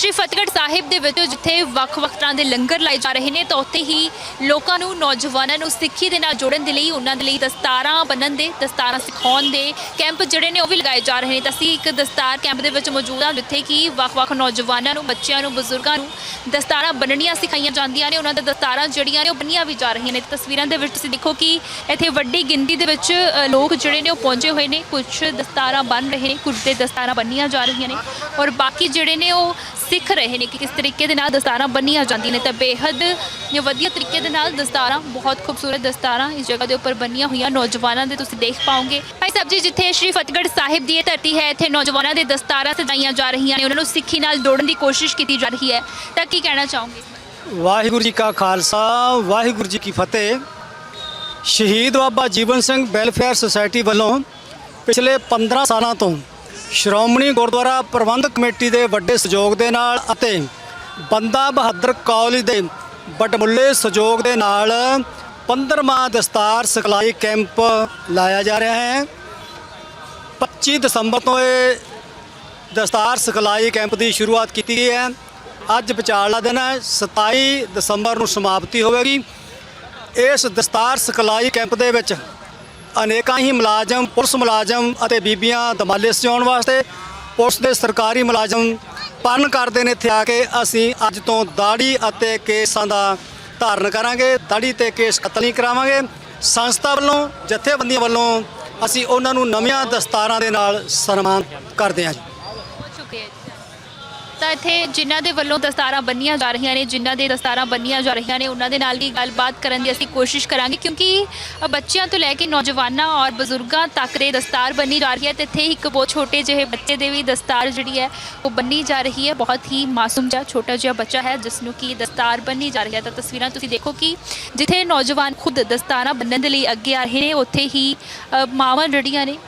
ਸ਼੍ਰੀ ਫਤਿਹਗੜ੍ਹ ਸਾਹਿਬ ਦੇ ਵਿੱਚ ਜਿੱਥੇ ਵੱਖ-ਵੱਖ ਤਰ੍ਹਾਂ ਦੇ ਲੰਗਰ ਲਾਏ ਜਾ ਰਹੇ ਨੇ, ਤਾਂ ਉੱਥੇ ਹੀ ਲੋਕਾਂ ਨੂੰ, ਨੌਜਵਾਨਾਂ ਨੂੰ ਸਿੱਖੀ ਦੇ ਨਾਲ ਜੋੜਨ ਦੇ ਲਈ, ਉਹਨਾਂ ਦੇ ਲਈ ਦਸਤਾਰਾਂ ਬੰਨਣ ਦੇ, ਦਸਤਾਰਾਂ ਸਿਖਾਉਣ ਦੇ ਕੈਂਪ ਜਿਹੜੇ ਨੇ ਉਹ ਵੀ ਲਗਾਏ ਜਾ ਰਹੇ ਨੇ। ਤਾਂ ਅਸੀਂ ਇੱਕ ਦਸਤਾਰ ਕੈਂਪ ਦੇ ਵਿੱਚ ਮੌਜੂਦ ਹਾਂ, ਜਿੱਥੇ ਕਿ ਵੱਖ-ਵੱਖ ਨੌਜਵਾਨਾਂ ਨੂੰ, ਬੱਚਿਆਂ ਨੂੰ, ਬਜ਼ੁਰਗਾਂ ਨੂੰ ਦਸਤਾਰਾਂ ਬੰਨਣੀਆਂ ਸਿਖਾਈਆਂ ਜਾਂਦੀਆਂ ਨੇ। ਉਹਨਾਂ ਦੇ ਦਸਤਾਰਾਂ ਜਿਹੜੀਆਂ ਨੇ ਉਹ ਬੰਨੀਆਂ ਵੀ ਜਾ ਰਹੀਆਂ ਨੇ। ਤਸਵੀਰਾਂ ਦੇ ਵਿੱਚ ਤੁਸੀਂ ਦੇਖੋ ਕਿ ਇੱਥੇ ਵੱਡੀ ਗਿਣਤੀ ਦੇ ਵਿੱਚ ਲੋਕ ਜਿਹੜੇ ਨੇ ਉਹ ਪਹੁੰਚੇ ਹੋਏ ਨੇ। ਕੁਝ ਦਸਤਾਰਾਂ ਬੰਨ ਰਹੇ ਨੇ, ਕੁਝ ਦੇ ਦਸਤਾਰਾਂ ਬੰਨੀਆਂ ਜਾ ਰਹੀਆਂ ਨੇ। ਔਰ ਬਾਕੀ ਜਿਹੜੇ ਨੇ ਉਹ ਸਿੱਖ ਰਹੇ ਨੇ ਕਿ ਕਿਸ ਤਰੀਕੇ ਦੇ ਨਾਲ ਦਸਤਾਰਾਂ ਬੰਨੀਆਂ ਜਾਂਦੀਆਂ ਨੇ ਤਾਂ ਬੇਹੱਦ ਇਹ ਵਧੀਆ ਤਰੀਕੇ ਦੇ ਨਾਲ ਦਸਤਾਰਾਂ, ਬਹੁਤ ਖੂਬਸੂਰਤ ਦਸਤਾਰਾਂ ਇਸ ਜਗ੍ਹਾ ਦੇ ਉੱਪਰ ਬੰਨੀਆਂ ਹੋਈਆਂ ਨੌਜਵਾਨਾਂ ਦੇ ਤੁਸੀਂ ਦੇਖ ਪਾਓਗੇ। ਭਾਈ ਸਾਹਿਬ ਜੀ, ਜਿੱਥੇ ਸ਼੍ਰੀ ਫਤਿਹਗੜ੍ਹ ਸਾਹਿਬ ਦੀ ਇਹ ਧਰਤੀ ਹੈ, ਇੱਥੇ ਨੌਜਵਾਨਾਂ ਦੇ ਦਸਤਾਰਾਂ ਸਜਾਈਆਂ ਜਾ ਰਹੀਆਂ ਨੇ, ਉਹਨਾਂ ਨੂੰ ਸਿੱਖੀ ਨਾਲ ਜੋੜਨ ਦੀ ਕੋਸ਼ਿਸ਼ ਕੀਤੀ ਜਾ ਰਹੀ ਹੈ। ਤਾਂ ਕੀ ਕਹਿਣਾ ਚਾਹੋਗੇ? ਵਾਹਿਗੁਰੂ ਜੀ ਕਾ ਖਾਲਸਾ, ਵਾਹਿਗੁਰੂ ਜੀ ਕੀ ਫਤਿਹ। ਸ਼ਹੀਦ ਬਾਬਾ ਜੀਵਨ ਸਿੰਘ ਵੈਲਫੇਅਰ ਸੁਸਾਇਟੀ ਵੱਲੋਂ ਪਿਛਲੇ 15 ਸਾਲਾਂ ਤੋਂ ਸ਼੍ਰੋਮਣੀ ਗੁਰਦੁਆਰਾ ਪ੍ਰਬੰਧਕ ਕਮੇਟੀ ਦੇ ਵੱਡੇ ਸਹਿਯੋਗ ਦੇ ਨਾਲ ਅਤੇ ਬੰਦਾ ਬਹਾਦਰ ਕਾਲਜ ਦੇ ਬਟਮੁੱਲੇ ਸਹਿਯੋਗ ਦੇ ਨਾਲ 15ਵਾਂ ਦਸਤਾਰ ਸਿਖਲਾਈ ਕੈਂਪ ਲਾਇਆ ਜਾ ਰਿਹਾ ਹੈ। 25 ਦਸੰਬਰ ਤੋਂ ਇਹ ਦਸਤਾਰ ਸਿਖਲਾਈ ਕੈਂਪ ਦੀ ਸ਼ੁਰੂਆਤ ਕੀਤੀ ਗਈ ਹੈ। ਅੱਜ ਵਿਚਾਰਲਾ ਦਿਨ ਹੈ 27 ਦਸੰਬਰ ਨੂੰ ਸਮਾਪਤੀ ਹੋਵੇਗੀ। ਇਸ ਦਸਤਾਰ ਸਿਖਲਾਈ ਕੈਂਪ ਦੇ ਵਿੱਚ ਅਨੇਕਾਂ ਹੀ ਮੁਲਾਜ਼ਮ, ਪੁਲਿਸ ਮੁਲਾਜ਼ਮ ਅਤੇ ਬੀਬੀਆਂ ਦਮਾਲੇ ਸਜਾਉਣ ਵਾਸਤੇ ਪੁਲਿਸ ਦੇ ਸਰਕਾਰੀ ਮੁਲਾਜ਼ਮ ਪਰਨ ਕਰਦੇ ਨੇ ਇੱਥੇ ਆ ਕੇ। ਅਸੀਂ ਅੱਜ ਤੋਂ ਦਾੜੀ ਅਤੇ ਕੇਸਾਂ ਦਾ ਧਾਰਨ ਕਰਾਂਗੇ। ਦਾੜੀ ਤੇ ਕੇਸ ਕਤਲ ਨਹੀਂ ਕਰਾਵਾਂਗੇ। ਸੰਸਥਾ ਵੱਲੋਂ, ਜਥੇਬੰਦੀਆਂ ਵੱਲੋਂ ਅਸੀਂ ਉਹਨਾਂ ਨੂੰ ਨਵੀਆਂ ਦਸਤਾਰਾਂ ਦੇ ਨਾਲ ਸਨਮਾਨ ਕਰਦੇ ਹਾਂ ਤਾਂ ਇੱਥੇ ਜਿਨ੍ਹਾਂ ਦੇ ਵੱਲੋਂ ਦਸਤਾਰਾਂ ਬੰਨੀਆਂ ਜਾ ਰਹੀਆਂ ਨੇ, ਜਿਨ੍ਹਾਂ ਦੇ ਦਸਤਾਰਾਂ ਬੰਨੀਆਂ ਜਾ ਰਹੀਆਂ ਨੇ, ਉਹਨਾਂ ਦੇ ਨਾਲ ਵੀ ਗੱਲਬਾਤ ਕਰਨ ਦੀ ਅਸੀਂ ਕੋਸ਼ਿਸ਼ ਕਰਾਂਗੇ ਕਿਉਂਕਿ ਬੱਚਿਆਂ ਤੋਂ ਲੈ ਕੇ ਨੌਜਵਾਨਾਂ ਔਰ ਬਜ਼ੁਰਗਾਂ ਤੱਕ ਦੇ ਦਸਤਾਰ ਬੰਨੀ ਜਾ ਰਹੀ ਹੈ ਤੇ ਇੱਥੇ ਇੱਕ ਬਹੁਤ ਛੋਟੇ ਜਿਹੇ ਬੱਚੇ ਦੇ ਵੀ ਦਸਤਾਰ ਜਿਹੜੀ ਹੈ ਉਹ ਬੰਨੀ ਜਾ ਰਹੀ ਹੈ। ਬਹੁਤ ਹੀ ਮਾਸੂਮ ਜਿਹਾ ਛੋਟਾ ਜਿਹਾ ਬੱਚਾ ਹੈ ਜਿਸ ਨੂੰ ਕਿ ਦਸਤਾਰ ਬੰਨੀ ਜਾ ਰਹੀ ਹੈ। ਤਾਂ ਤਸਵੀਰਾਂ ਤੁਸੀਂ ਦੇਖੋ ਕਿ ਜਿੱਥੇ ਨੌਜਵਾਨ ਖੁਦ ਦਸਤਾਰਾਂ ਬੰਨਣ ਦੇ ਲਈ ਅੱਗੇ ਆ ਰਹੇ ਨੇ, ਉੱਥੇ ਹੀ ਮਾਵਾਂ ਜਿਹੜੀਆਂ ਨੇ,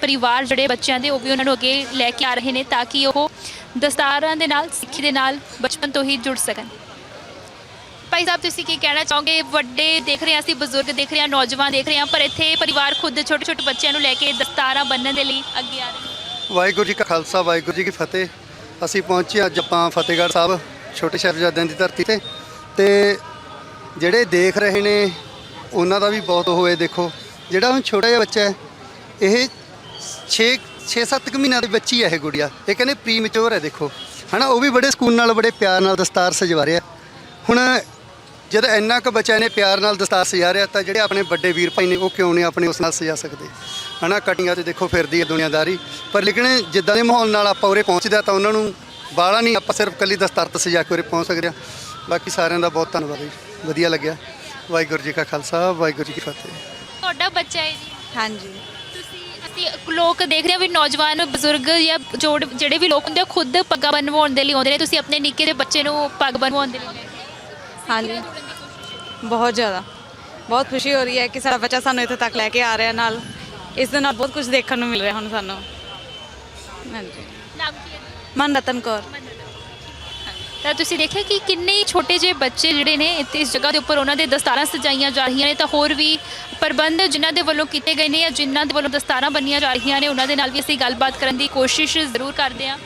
ਪਰਿਵਾਰ ਜਿਹੜੇ ਬੱਚਿਆਂ ਦੇ ਉਹ ਵੀ ਉਹਨਾਂ ਨੂੰ ਅੱਗੇ ਲੈ ਕੇ ਆ ਰਹੇ ਨੇ ਤਾਂ ਕਿ ਉਹ ਦਸਤਾਰਾਂ ਦੇ ਨਾਲ, ਸਿੱਖੀ ਦੇ ਨਾਲ ਬਚਪਨ ਤੋਂ ਹੀ ਜੁੜ ਸਕਣ। ਭਾਈ ਸਾਹਿਬ, ਤੁਸੀਂ ਕੀ ਕਹਿਣਾ ਚਾਹੋਗੇ? ਵੱਡੇ ਦੇਖ ਰਹੇ ਹਾਂ ਅਸੀਂ, ਬਜ਼ੁਰਗ ਦੇਖ ਰਹੇ ਹਾਂ, ਨੌਜਵਾਨ ਦੇਖ ਰਹੇ ਹਾਂ, ਪਰ ਇੱਥੇ ਪਰਿਵਾਰ ਖੁਦ ਛੋਟੇ ਛੋਟੇ ਬੱਚਿਆਂ ਨੂੰ ਲੈ ਕੇ ਦਸਤਾਰਾਂ ਬੰਨਣ ਦੇ ਲਈ ਅੱਗੇ ਆ ਰਹੇ ਨੇ। ਵਾਹਿਗੁਰੂ ਜੀ ਕਾ ਖਾਲਸਾ, ਵਾਹਿਗੁਰੂ ਜੀ ਕੀ ਫਤਿਹ। ਅਸੀਂ ਪਹੁੰਚੇ ਅੱਜ ਆਪਾਂ ਫਤਿਹਗੜ੍ਹ ਸਾਹਿਬ, ਛੋਟੇ ਸਾਹਿਬਜ਼ਾਦਿਆਂ ਦੀ ਧਰਤੀ ਤੇ। ਤੇ ਜਿਹੜੇ ਦੇਖ ਰਹੇ ਨੇ, ਉਹਨਾਂ ਦਾ ਵੀ ਬਹੁਤ ਹੋਏ ਦੇਖੋ। ਜਿਹੜਾ ਹੁਣ ਛੋਟਾ ਜਿਹਾ ਬੱਚਾ ਹੈ, ਇਹ 6 6-7 ਮਹੀਨਿਆਂ ਦੀ ਬੱਚੀ ਹੈ ਇਹ ਗੁੜੀਆ। ਇਹ ਕਹਿੰਦੇ ਪ੍ਰੀ ਮੈਚੁਰ ਹੈ ਦੇਖੋ। ਹਨਾ ਉਹ ਵੀ ਬੜੇ ਸਕੂਨ ਨਾਲ ਬੜੇ ਪਿਆਰ ਨਾਲ ਦਸਤਾਰ ਸਜਵਾ ਰਿਹਾ। ਹੁਣ ਜਦ ਇੰਨਾ ਕੁ ਬੱਚਾ ਨੇ ਪਿਆਰ ਨਾਲ ਦਸਤਾਰ ਸਜਾ ਰਿਹਾ ਤਾਂ ਜਿਹੜੇ ਆਪਣੇ ਵੱਡੇ ਵੀਰ ਭਾਈ ਨੇ ਉਹ ਕਿਉਂ ਨਹੀਂ ਆਪਣੇ ਉਸ ਨਾਲ ਸਜਾ ਸਕਦੇ? ਹਨਾ ਕਟਿੰਗਾਂ ਤੇ ਦੇਖੋ ਫਿਰਦੀ ਹੈ ਦੁਨੀਆਦਾਰੀ। ਪਰ ਲੇਕਿਨ ਜਿੱਦਾਂ ਦੇ ਮਾਹੌਲ ਨਾਲ ਆਪਾਂ ਉਰੇ ਪਹੁੰਚਦੇ ਤਾਂ ਉਹਨਾਂ ਨੂੰ ਬਾਹਲਾ ਨਹੀਂ ਆਪਾਂ ਸਿਰਫ ਕੱਲੀ ਦਸਤਾਰ ਤੇ ਸਜਾ ਕੇ ਉਰੇ ਪਹੁੰਚ ਸਕਦੇ ਹਾਂ। ਬਾਕੀ ਸਾਰਿਆਂ ਦਾ ਬਹੁਤ ਧੰਨਵਾਦ ਜੀ। ਵਧੀਆ ਲੱਗਿਆ। ਵਾਹਿਗੁਰੂ ਜੀ ਕਾ ਖਾਲਸਾ ਵਾਹਿਗੁਰੂ ਜੀ ਕੀ ਫਤਿਹ। ਤੁਹਾਡਾ ਬੱਚਾ ਹੈ ਜੀ। ਹਾਂਜੀ। ਤੁਸੀਂ ਅਸੀਂ ਲੋਕ ਦੇਖ ਰਹੇ ਹਾਂ ਵੀ ਨੌਜਵਾਨ ਬਜ਼ੁਰਗ ਜਾਂ ਜੋੜ ਜਿਹੜੇ ਵੀ ਲੋਕ ਹੁੰਦੇ ਆ ਖੁਦ ਪੱਗਾਂ ਬਣਵਾਉਣ ਦੇ ਲਈ ਆਉਂਦੇ ਨੇ। ਤੁਸੀਂ ਆਪਣੇ ਨਿੱਕੇ ਦੇ ਬੱਚੇ ਨੂੰ ਪੱਗ ਬਣਵਾਉਣ ਦੇ ਲਈ ਲੈ ਕੇ ਆਏ। ਹਾਂਜੀ। ਬਹੁਤ ਜ਼ਿਆਦਾ। ਬਹੁਤ ਖੁਸ਼ੀ ਹੋ ਰਹੀ ਹੈ ਕਿ ਸਾਡਾ ਬੱਚਾ ਸਾਨੂੰ ਇੱਥੇ ਤੱਕ ਲੈ ਕੇ ਆ ਰਿਹਾ ਨਾਲ। ਇਸ ਦੇ ਨਾਲ ਬਹੁਤ ਕੁਝ ਦੇਖਣ ਨੂੰ ਮਿਲ ਰਿਹਾ ਹੁਣ ਸਾਨੂੰ। ਹਾਂਜੀ। ਨਾਮ ਕੀ ਹੈ ਮਨ ਰਤਨ ਕੌਰ। ਤਾਂ ਤੁਸੀਂ ਦੇਖਿਆ ਕਿ ਕਿੰਨੇ ਹੀ ਛੋਟੇ ਜਿਹੇ ਬੱਚੇ ਜਿਹੜੇ ਨੇ ਇੱਥੇ ਇਸ ਜਗ੍ਹਾ ਦੇ ਉੱਪਰ ਉਹਨਾਂ ਦੇ ਦਸਤਾਰਾਂ ਸਜਾਈਆਂ ਜਾ ਰਹੀਆਂ ਨੇ ਤਾਂ ਹੋਰ ਵੀ ਪ੍ਰਬੰਧ ਜਿਨ੍ਹਾਂ ਦੇ ਵੱਲੋਂ ਕੀਤੇ ਗਏ ਨੇ ਜਾਂ ਜਿਨ੍ਹਾਂ ਦੇ ਵੱਲੋਂ ਦਸਤਾਰਾਂ ਬੰਨੀਆਂ ਜਾ ਰਹੀਆਂ ਨੇ, ਉਹਨਾਂ ਦੇ ਨਾਲ ਵੀ ਅਸੀਂ ਗੱਲਬਾਤ ਕਰਨ ਦੀ ਕੋਸ਼ਿਸ਼ ਜ਼ਰੂਰ ਕਰਦੇ ਹਾਂ।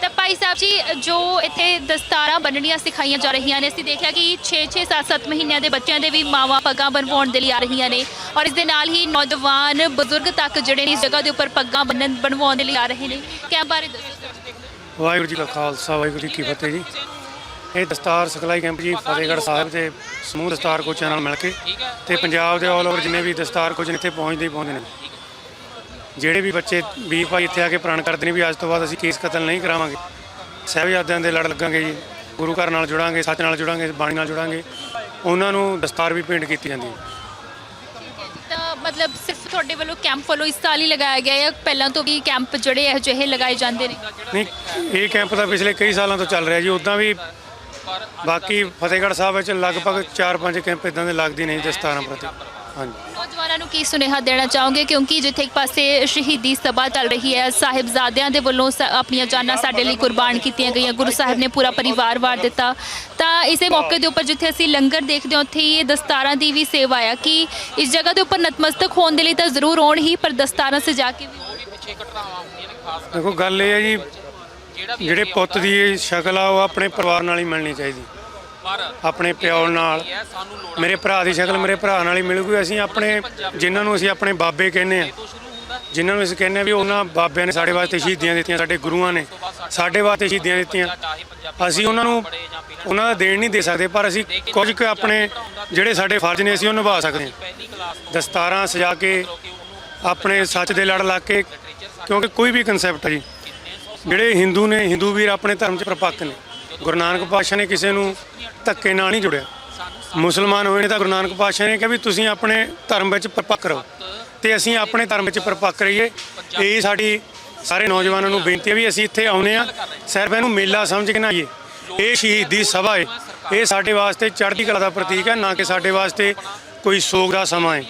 ਤਾਂ ਭਾਈ ਸਾਹਿਬ ਜੀ, ਜੋ ਇੱਥੇ ਦਸਤਾਰਾਂ ਬੰਨਣੀਆਂ ਸਿਖਾਈਆਂ ਜਾ ਰਹੀਆਂ ਨੇ, ਅਸੀਂ ਦੇਖਿਆ ਕਿ 6-6 7-7 ਮਹੀਨਿਆਂ ਦੇ ਬੱਚਿਆਂ ਦੇ ਵੀ ਮਾਵਾਂ ਪੱਗਾਂ ਬਣਵਾਉਣ ਦੇ ਲਈ ਆ ਰਹੀਆਂ ਨੇ ਔਰ ਇਸ ਦੇ ਨਾਲ ਹੀ ਨੌਜਵਾਨ ਬਜ਼ੁਰਗ ਤੱਕ ਜਿਹੜੇ ਨੇ ਇਸ ਜਗ੍ਹਾ ਦੇ ਉੱਪਰ ਪੱਗਾਂ ਬੰਨਣ, ਬਣਵਾਉਣ ਦੇ ਲਈ ਆ ਰਹੇ ਨੇ। ਕਿਆ ਬਾਰੇ ਦੱਸੋ? ਵਾਹਿਗੁਰੂ ਜੀ ਕਾ ਖਾਲਸਾ, ਵਾਹਿਗੁਰੂ ਜੀ ਕੀ ਫਤਿਹ ਜੀ। ਇਹ ਦਸਤਾਰ ਸਿਖਲਾਈ ਕੈਂਪ ਜੀ ਫਤਿਹਗੜ੍ਹ ਸਾਹਿਬ ਦੇ ਸਮੂਹ ਦਸਤਾਰ ਕੋਚਾਂ ਨਾਲ ਮਿਲ ਕੇ ਤੇ ਪੰਜਾਬ ਦੇ ਆਲ ਓਵਰ ਜਿੰਨੇ ਵੀ ਦਸਤਾਰ ਕੋਚ ਨੇ ਇੱਥੇ ਪਹੁੰਚਦੇ ਹੀ ਪਹੁੰਚਦੇ ਨੇ। ਜਿਹੜੇ ਵੀ ਬੱਚੇ ਵੀਰ ਭਾਈ ਇੱਥੇ ਆ ਕੇ ਪ੍ਰਣ ਕਰਦੇ ਨੇ ਵੀ ਅੱਜ ਤੋਂ ਬਾਅਦ ਅਸੀਂ ਕੇਸ ਕਤਲ ਨਹੀਂ ਕਰਾਵਾਂਗੇ। ਸਾਹਿਬਜ਼ਾਦਿਆਂ ਦੇ ਲੜ ਲੱਗਾਂਗੇ ਜੀ ਗੁਰੂ ਘਰ ਨਾਲ ਜੁੜਾਂਗੇ ਸੱਚ ਨਾਲ ਜੁੜਾਂਗੇ ਬਾਣੀ ਨਾਲ ਜੁੜਾਂਗੇ। ਉਹਨਾਂ ਨੂੰ ਦਸਤਾਰ ਵੀ ਭੇਂਟ ਕੀਤੀ ਜਾਂਦੀ ਹੈ। ਤਾਂ ਮਤਲਬ ਸਿਰਫ ਤੁਹਾਡੇ ਵੱਲੋਂ ਕੈਂਪ ਵੱਲੋਂ ਇਸ ਸਾਲ ਹੀ ਲਗਾਇਆ ਗਿਆ ਹੈ ਪਹਿਲਾਂ ਤੋਂ ਵੀ ਕੈਂਪ ਜਿਹੜੇ ਇਹੋ ਜਿਹੇ ਲਗਾਏ ਜਾਂਦੇ ਨੇ? ਨਹੀਂ ਇਹ ਕੈਂਪ ਤਾਂ ਪਿਛਲੇ ਕਈ ਸਾਲਾਂ ਤੋਂ ਚੱਲ ਰਿਹਾ ਜੀ। ਉਦਾਂ ਵੀ ਬਾਕੀ ਫਤਿਹਗੜ੍ਹ ਸਾਹਿਬ ਵਿੱਚ ਲਗਭਗ 4-5 ਕੈਂਪ ਇਦਾਂ ਦੇ ਲੱਗਦੇ ਨੇ ਦਸਤਾਰਾਂ ਪ੍ਰਤੀ। ਹਾਂਜੀ। ਨੌਜਵਾਨਾਂ ਨੂੰ ਕੀ ਸੁਨੇਹਾ ਦੇਣਾ ਚਾਹੋਗੇ? ਕਿਉਂਕਿ ਜਿੱਥੇ ਇੱਕ ਪਾਸੇ ਸ਼ਹੀਦੀ ਸਭਾ ਚੱਲ ਰਹੀ ਹੈ ਸਾਹਿਬਜ਼ਾਦਿਆਂ ਦੇ ਵੱਲੋਂ ਸ- ਆਪਣੀਆਂ ਜਾਨਾਂ ਸਾਡੇ ਲਈ ਕੁਰਬਾਨ ਕੀਤੀਆਂ ਗਈਆਂ। ਗੁਰੂ ਸਾਹਿਬ ਨੇ ਪੂਰਾ ਪਰਿਵਾਰ ਵਾਰ ਦਿੱਤਾ। ਤਾਂ ਇਸੇ ਮੌਕੇ ਦੇ ਉੱਪਰ ਜਿੱਥੇ ਅਸੀਂ ਲੰਗਰ ਦੇਖਦੇ ਹਾਂ ਉੱਥੇ ਹੀ ਇਹ ਦਸਤਾਰਾਂ ਦੀ ਵੀ ਸੇਵਾ ਆ ਕਿ ਇਸ ਜਗ੍ਹਾ ਦੇ ਉੱਪਰ ਨਤਮਸਤਕ ਹੋਣ ਦੇ ਲਈ ਤਾਂ ਜ਼ਰੂਰ ਆਉਣ ਹੀ ਪਰ ਦਸਤਾਰਾਂ ਸਜਾ ਕੇ ਵੀ ਦੇਖੋ ਗੱਲ ਇਹ ਹੈ ਜੀ ਜਿਹੜੇ ਪੁੱਤ ਦੀ ਸ਼ਕਲ ਆ ਉਹ ਆਪਣੇ ਪਰਿਵਾਰ ਨਾਲ ਹੀ ਮਿਲਣੀ ਚਾਹੀਦੀ। ਆਪਣੇ ਪਿਓ ਨਾਲ। ਮੇਰੇ ਭਰਾ ਦੀ ਸ਼ਕਲ ਮੇਰੇ ਭਰਾ ਨਾਲ ਹੀ ਮਿਲੂਗੀ। ਅਸੀਂ ਆਪਣੇ ਜਿਨ੍ਹਾਂ ਨੂੰ ਅਸੀਂ ਆਪਣੇ ਬਾਬੇ ਕਹਿੰਦੇ ਆ ਜਿਨ੍ਹਾਂ ਨੂੰ ਅਸੀਂ ਕਹਿੰਦੇ ਆ ਵੀ ਉਹਨਾਂ ਬਾਬਿਆਂ ਨੇ ਸਾਡੇ ਵਾਸਤੇ ਸ਼ਹੀਦੀਆਂ ਦਿੱਤੀਆਂ ਸਾਡੇ ਗੁਰੂਆਂ ਨੇ ਸਾਡੇ ਵਾਸਤੇ ਸ਼ਹੀਦੀਆਂ ਦਿੱਤੀਆਂ। ਅਸੀਂ ਉਹਨਾਂ ਨੂੰ ਉਹਨਾਂ ਦਾ ਦੇਣ ਨਹੀਂ ਦੇ ਸਕਦੇ ਪਰ ਅਸੀਂ ਕੁਝ ਕੁ ਆਪਣੇ ਜਿਹੜੇ ਸਾਡੇ ਫਰਜ਼ ਨੇ ਅਸੀਂ ਉਹ ਨਿਭਾ ਸਕਦੇ ਹਾਂ। ਦਸਤਾਰਾਂ ਸਜਾ ਕੇ ਆਪਣੇ ਸੱਚ ਦੇ ਲੜ ਲਾ ਕੇ ਕਿਉਂਕਿ ਕੋਈ ਵੀ ਕਨਸੈਪਟ ਹੈ ਜੀ। ਜਿਹੜੇ ਹਿੰਦੂ ਨੇ, ਹਿੰਦੂ ਵੀਰ ਆਪਣੇ ਧਰਮ 'ਚ ਪਰਪੱਕ ਨੇ, ਗੁਰੂ ਨਾਨਕ ਪਾਤਸ਼ਾਹ ਨੇ ਕਿਸੇ ਨੂੰ ਧੱਕੇ ਨਾਲ ਨਹੀਂ ਜੁੜਿਆ। ਮੁਸਲਮਾਨ ਹੋਏ ਨੇ ਤਾਂ ਗੁਰੂ ਨਾਨਕ ਪਾਤਸ਼ਾਹ ਨੇ ਕਿਹਾ ਵੀ ਤੁਸੀਂ ਆਪਣੇ ਧਰਮ ਵਿੱਚ ਪਰਪੱਕ ਰਹੋ ਤੇ ਅਸੀਂ ਆਪਣੇ ਧਰਮ ਵਿੱਚ ਪਰਪੱਕ ਰਹੀਏ। ਇਹ ਸਾਡੀ ਸਾਰੇ ਨੌਜਵਾਨਾਂ ਨੂੰ ਬੇਨਤੀ ਹੈ ਵੀ ਅਸੀਂ ਇੱਥੇ ਆਉਨੇ ਆ ਸਿਰਫ ਇਹਨੂੰ ਮੇਲਾ ਸਮਝ ਕੇ ਨਾ ਆਈਏ। ਇਹ ਸ਼ਹੀਦੀ ਸਭਾ ਹੈ ਇਹ ਸਾਡੇ ਵਾਸਤੇ ਚੜ੍ਹਦੀ ਕਲਾ ਦਾ ਪ੍ਰਤੀਕ ਹੈ, ਨਾ ਕਿ ਸਾਡੇ ਵਾਸਤੇ ਕੋਈ ਸੋਗ ਦਾ ਸਮਾਂ ਹੈ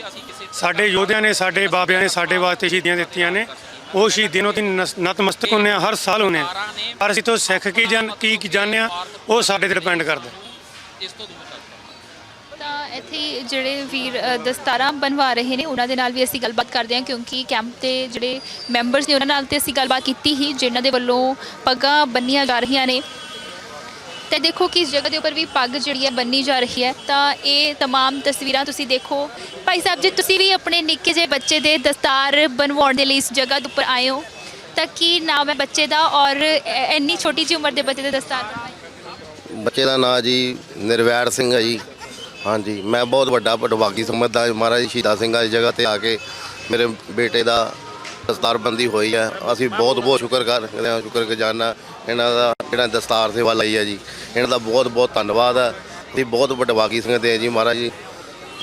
ਸਾਡੇ ਯੋਧਿਆਂ ਨੇ, ਸਾਡੇ ਬਾਬਿਆਂ ਨੇ ਸਾਡੇ ਵਾਸਤੇ ਸ਼ਹੀਦੀਆਂ ਦਿੱਤੀਆਂ ਨੇ। ਉਹ ਸ਼ਹੀਦੀਆਂ ਨੂੰ ਨਤਮਸਤਕ ਹੁੰਦੇ ਹਾਂ ਹਰ ਸਾਲ ਹੁੰਦੇ ਹਾਂ। ਪਰ ਅਸੀਂ ਤੋਂ ਸਿੱਖ ਕੀ ਜਾਣ ਕੀ ਕੀ ਜਾਣਦੇ ਉਹ ਸਾਡੇ ਤੇ ਡਿਪੈਂਡ ਕਰਦਾ ਤਾਂ ਇੱਥੇ ਜਿਹੜੇ ਵੀਰ ਦਸਤਾਰਾਂ ਬਣਵਾ ਰਹੇ ਨੇ ਉਹਨਾਂ ਦੇ ਨਾਲ ਵੀ ਅਸੀਂ ਗੱਲਬਾਤ ਕਰਦੇ ਹਾਂ ਕਿਉਂਕਿ ਕੈਂਪ ਦੇ ਜਿਹੜੇ ਮੈਂਬਰਸ ਨੇ ਉਹਨਾਂ ਨਾਲ ਤੇ ਅਸੀਂ ਗੱਲਬਾਤ ਕੀਤੀ ਹੀ ਜਿਨ੍ਹਾਂ ਦੇ ਵੱਲੋਂ ਪੱਗਾਂ ਬੰਨੀਆਂ ਜਾ ਰਹੀਆਂ ਨੇ। ਤੇ ਦੇਖੋ ਕਿ ਇਸ ਜਗ੍ਹਾ ਦੇ ਉੱਪਰ ਵੀ ਪੱਗ ਜਿਹੜੀ ਹੈ ਬੰਨੀ ਜਾ ਰਹੀ ਹੈ ਤਾਂ ਇਹ तमाम ਤਸਵੀਰਾਂ ਤੁਸੀਂ ਦੇਖੋ ਭਾਈ ਸਾਹਿਬ ਜੀ ਤੁਸੀਂ ਵੀ ਆਪਣੇ ਨਿੱਕੇ ਜਿਹੇ ਬੱਚੇ ਦੇ ਦਸਤਾਰ ਬਣਵਾਉਣ ਦੇ ਲਈ ਇਸ ਜਗ੍ਹਾ ਦੇ ਉੱਪਰ ਆਏ ਹੋ ਤਾਂ ਕੀ ਨਾਮ ਹੈ ਬੱਚੇ ਦਾ ਔਰ ਇ- ਇੰਨੀ ਛੋਟੀ ਜਿਹੀ ਉਮਰ ਦੇ ਬੱਚੇ ਦੇ ਦਸਤਾਰ ਬਣਵਾਏ ਬੱਚੇ ਦਾ ਨਾਂ ਜੀ ਨਿਰਵੈਰ ਸਿੰਘ ਹੈ ਜੀ ਹਾਂਜੀ ਮੈਂ ਬਹੁਤ ਵੱਡਾ ਪਟਵਾਗੀ ਸਮਝਦਾ ਮਹਾਰਾਜ ਸ਼ਹੀਦਾ ਸਿੰਘ ਦੀ ਜਗ੍ਹਾ ਤੇ ਆ ਕੇ ਮੇਰੇ ਬੇਟੇ ਦਾ ਦਸਤਾਰਬੰਦੀ ਹੋਈ ਹੈ ਅਸੀਂ ਬਹੁਤ ਬਹੁਤ ਸ਼ੁਕਰ ਕਰਦੇ ਹਾਂ ਸ਼ੁਕਰਗੁਜ਼ਾਰ ਹਾਂ ਇਹਨਾਂ ਦਾ ਜਿਹੜਾ ਦਸਤਾਰ ਸੇਵਾ ਲਈ ਹੈ ਜੀ ਇਹਨਾਂ ਦਾ ਬਹੁਤ ਬਹੁਤ ਧੰਨਵਾਦ ਹੈ ਅਸੀਂ ਬਹੁਤ ਪਟਵਾਗੀ ਸਮਝਦੇ ਹਾਂ ਜੀ ਮਹਾਰਾਜ ਜੀ।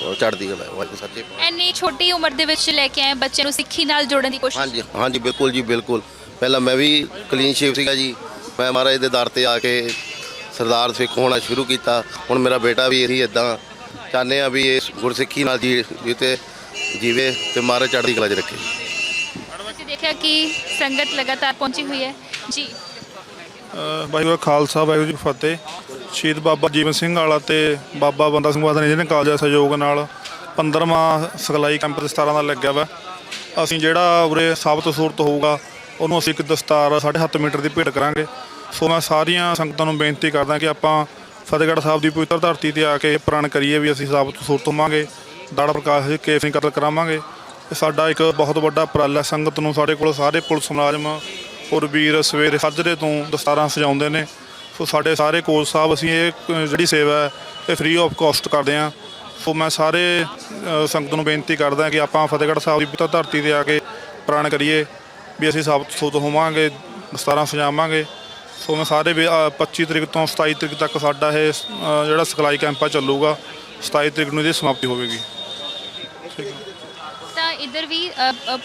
ਉਹ ਚੜ੍ਹਦੀ ਕਲਾ ਹੈ, ਵਾਹਿਗੁਰੂ ਸੱਚੇ ਪਾਤਸ਼ਾਹ। ਇੰਨੀ ਛੋਟੀ ਉਮਰ ਦੇ ਵਿੱਚ ਲੈ ਕੇ ਆਏ ਬੱਚੇ ਨੂੰ ਸਿੱਖੀ ਨਾਲ ਜੋੜਨ ਦੀ ਕੋਸ਼ਿਸ਼ ਹਾਂਜੀ ਹਾਂਜੀ ਬਿਲਕੁਲ ਜੀ ਬਿਲਕੁਲ। ਪਹਿਲਾਂ ਮੈਂ ਵੀ ਕਲੀਨ ਸ਼ੇਪ ਸੀਗਾ ਜੀ। ਮੈਂ ਮਹਾਰਾਜ ਦੇ ਦਰ ਤੇ ਆ ਕੇ ਸਰਦਾਰ ਸਿੱਖ ਹੋਣਾ ਸ਼ੁਰੂ ਕੀਤਾ। ਹੁਣ ਮੇਰਾ ਬੇਟਾ ਵੀ ਇਹੀ ਇਦਾਂ ਚਾਹੁੰਦੇ ਆ ਵੀ ਇਹ ਗੁਰਸਿੱਖੀ ਨਾਲ ਜੀ ਜਿੱਤੇ ਜੀਵੇ ਤੇ ਮਹਾਰਾਜ ਚੜ੍ਹਦੀ ਕਲਾ 'ਚ ਰੱਖੇ। ਤੁਸੀਂ ਦੇਖਿਆ ਕਿ ਸੰਗਤ ਲਗਾਤਾਰ ਪਹੁੰਚੀ ਹੋਈ ਹੈ। ਜੀ। ਵਾਹਿਗੁਰੂ ਖਾਲਸਾ, ਵਾਹਿਗੁਰੂ ਜੀ ਫਤਿਹ। ਸ਼ਹੀਦ ਬਾਬਾ ਜੀਵਨ ਸਿੰਘ ਵਾਲਾ ਤੇ ਬਾਬਾ ਬੰਦਾ ਸਿੰਘ ਬਹਾਦਰ ਨੇ ਜਿਹਨੇ ਕਾਲਜ ਦੇ ਸਹਿਯੋਗ ਨਾਲ 15ਵਾਂ ਸਿਖਲਾਈ ਕੈਂਪ ਦੇ 17 ਦਾ ਲੱਗਿਆ ਵਾ। ਅਸੀਂ ਜਿਹੜਾ ਉਰੇ ਸਾਬਤ ਸੂਰਤ ਹੋਊਗਾ, ਉਹਨੂੰ ਅਸੀਂ ਇੱਕ ਦਸਤਾਰ 7.5 ਮੀਟਰ ਦੀ ਭੇਟ ਕਰਾਂਗੇ। ਸੋ ਮੈਂ ਸਾਰੀਆਂ ਸੰਗਤਾਂ ਨੂੰ ਬੇਨਤੀ ਕਰਦਾ ਕਿ ਆਪਾਂ ਫਤਿਹਗੜ੍ਹ ਸਾਹਿਬ ਦੀ ਪਵਿੱਤਰ ਧਰਤੀ ਤੇ ਆ ਕੇ ਪ੍ਰਣ ਕਰੀਏ ਵੀ ਅਸੀਂ ਸਾਬਤ ਸੂਰਤ ਹੋਵਾਂਗੇ, ਦਾੜਾ ਪ੍ਰਕਾਸ਼ ਜੀ ਕੇਸ ਨਹੀਂ ਕਤਲ ਕਰਾਵਾਂਗੇ। ਇਹ ਸਾਡਾ ਇੱਕ ਬਹੁਤ ਵੱਡਾ ਉਪਰਾਲਾ ਸੰਗਤ ਨੂੰ, ਸਾਡੇ ਕੋਲ ਸਾਰੇ ਪੁਲਿਸ ਮੁਲਾਜ਼ਮ ਔਰ ਵੀਰ ਸਵੇਰੇ ਸਾਜਰੇ ਤੋਂ ਦਸਤਾਰਾਂ ਸਜਾਉਂਦੇ ਨੇ। ਸੋ ਸਾਡੇ ਸਾਰੇ ਕੋਚ ਸਾਹਿਬ ਅਸੀਂ ਇਹ ਜਿਹੜੀ ਸੇਵਾ ਹੈ ਇਹ ਫ੍ਰੀ ਆਫ ਕਾਸਟ ਕਰਦੇ ਹਾਂ। ਸੋ ਮੈਂ ਸਾਰੇ ਸੰਗਤ ਨੂੰ ਬੇਨਤੀ ਕਰਦਾ ਕਿ ਆਪਾਂ ਫਤਿਹਗੜ੍ਹ ਸਾਹਿਬ ਦੀ ਪਵਿੱਤਰ ਧਰਤੀ ਤੇ ਆ ਕੇ ਪ੍ਰਣ ਕਰੀਏ ਵੀ ਅਸੀਂ ਸਾਬਤ ਸੁਤ ਹੋਵਾਂਗੇ ਦਸਤਾਰਾਂ ਸਜਾਵਾਂਗੇ। ਸੋ ਮੈਂ ਸਾਰੇ ਵੀ, ਅ, 25 ਤਰੀਕ ਤੋਂ 27 ਤਰੀਕ ਤੱਕ ਸਾਡਾ ਇਹ ਜਿਹੜਾ ਸਿਖਲਾਈ ਕੈਂਪ ਆ ਚੱਲੂਗਾ 27 ਤਰੀਕ ਨੂੰ ਇਹਦੀ ਸਮਾਪਤੀ ਹੋਵੇਗੀ। ਠੀਕ ਤਾਂ ਇੱਧਰ ਵੀ ਅ,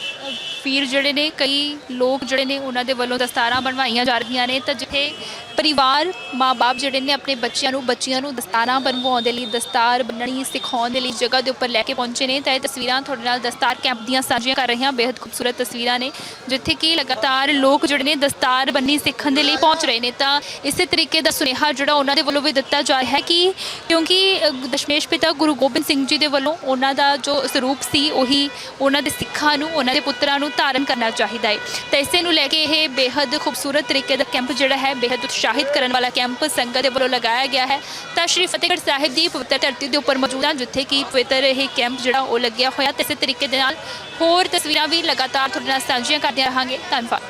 ਵੀਰ ਜਿਹੜੇ ਨੇ ਕਈ ਲੋਕ ਜਿਹੜੇ ਨੇ ਉਹਨਾਂ ਦੇ ਵੱਲੋਂ ਦਸਤਾਰਾਂ ਬਣਵਾਈਆਂ ਜਾ ਰਹੀਆਂ ਨੇ। ਤਾਂ ਜਿੱਥੇ ਪਰਿਵਾਰ ਮਾਪੇ ਜਿਹੜੇ ਨੇ ਆਪਣੇ ਬੱਚਿਆਂ ਨੂੰ, ਬੱਚੀਆਂ ਨੂੰ ਦਸਤਾਰਾਂ ਬਣਵਾਉਣ ਦੇ ਲਈ, ਦਸਤਾਰ ਬੰਨਣੀ, ਸਿਖਾਉਣ ਦੇ ਲਈ ਜਗ੍ਹਾ ਦੇ ਉੱਪਰ ਲੈ ਕੇ ਪਹੁੰਚੇ ਨੇ। ਤਾਂ ਇਹ ਤਸਵੀਰਾਂ ਤੁਹਾਡੇ ਨਾਲ ਦਸਤਾਰ ਕੈਂਪ ਦੀਆਂ ਸਾਂਝੀਆਂ ਕਰ ਰਹੇ ਹਾਂ ਬੇहद ਖੂਬਸੂਰਤ ਤਸਵੀਰਾਂ ਨੇ, ਜਿੱਥੇ ਕਿ ਲਗਾਤਾਰ ਲੋਕ ਜਿਹੜੇ ਨੇ ਦਸਤਾਰ ਬੰਨੀ ਸਿੱਖਣ ਦੇ ਲਈ ਪਹੁੰਚ ਰਹੇ ਨੇ। ਤਾਂ ਇਸੇ ਤਰੀਕੇ ਦਾ ਸੁਨੇਹਾ ਜਿਹੜਾ ਉਹਨਾਂ ਦੇ ਵੱਲੋਂ ਵੀ ਦਿੱਤਾ ਜਾ ਰਿਹਾ ਹੈ ਕਿ ਕਿਉਂਕਿ ਦਸ਼ਮੇਸ਼ ਪਿਤਾ ਗੁਰੂ ਗੋਬਿੰਦ ਸਿੰਘ ਜੀ ਦੇ ਵੱਲੋਂ ਉਹਨਾਂ ਦਾ ਜੋ ਸਰੂਪ ਸੀ, ਉਹੀ ਉਹਨਾਂ ਦੇ ਸਿੱਖਾਂ ਨੂੰ, ਉਹਨਾਂ ਦੇ ਪੁੱਤਰਾਂ ਨੂੰ ਧਾਰਨ ਕਰਨਾ ਚਾਹੀਦਾ ਹੈ। ਤਾਂ ਇਸੇ ਨੂੰ ਲੈ ਕੇ ਇਹ ਬੇहद ਖੂਬਸੂਰਤ ਤਰੀਕੇ ਦਾ ਕੈਂਪ ਜਿਹੜਾ ਹੈ ਬੇहद ਉਤਸ਼ਾਹਿਤ ਕਰਨ ਵਾਲਾ ਕੈਂਪ ਸੰਗਤ ਦੇ ਵੱਲੋਂ ਲਗਾਇਆ ਗਿਆ ਹੈ। ਤਾਂ ਸ਼੍ਰੀ ਫਤਿਹਗੜ੍ਹ ਸਾਹਿਬ ਦੀ ਪਵਿੱਤਰ ਧਰਤੀ ਦੇ ਉੱਪਰ ਮੌਜੂਦ ਹਾਂ ਜਿੱਥੇ ਕਿ ਪਵਿੱਤਰ ਇਹ ਕੈਂਪ ਜਿਹੜਾ ਉਹ ਲੱਗਿਆ ਹੋਇਆ। ਤੇ ਇਸੇ ਤਰੀਕੇ ਦੇ ਨਾਲ ਹੋਰ ਤਸਵੀਰਾਂ ਵੀ ਲਗਾਤਾਰ ਤੁਹਾਡੇ ਨਾਲ ਸਾਂਝੀਆਂ ਕਰਦੇ ਰਹਾਂਗੇ। ਧੰਨਵਾਦ।